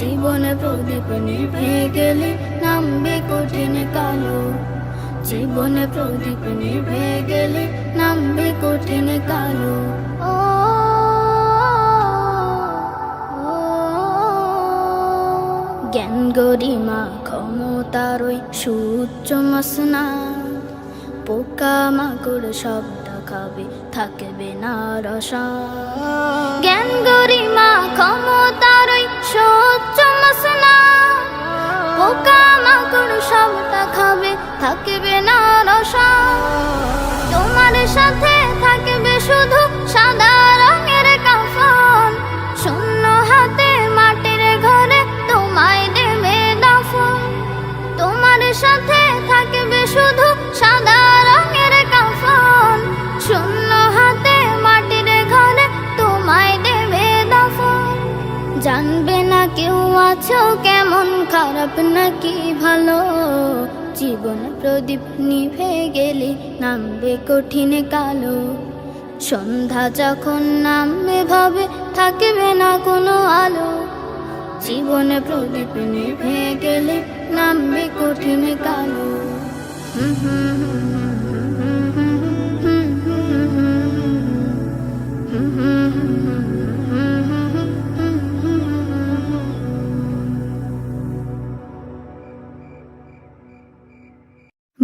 জীবনে প্রদীপ নিভে গেলে নামবে কঠিন কালো। জীবনে প্রদীপ নিভে গেলে নামবে কঠিন কালো। ও জ্ঞান গরিমা ক্ষমতার ওই সুচ্চ মসনা। পোকা মাকড় সব খাবে, থাকবে না রসা। জ্ঞান গরিমা ক্ষমতার থাকবে না রসা। তোমার সাথে থাকবে শুধু সাদা রঙের কাফন। শূন্য হাতে মাটির ঘরে তোমায় দেবে দাফন। তোমার সাথে থাকবে শুধু সাদা রঙের কাফন। শূন্য হাতে মাটির ঘরে তোমায় দেবে দাফন। জানবে না কেউ আছো কেমন, খারাপ নাকি ভালো? জীবন প্রদীপ নিভে গেলে নামবে কঠিন কালো। সন্ধ্যা যখন নামবে, ভাবে থাকবে না কোনো আলো। জীবনে প্রদীপ নিভে গেলে নামবে কঠিন কালো। হুম হুম হুম।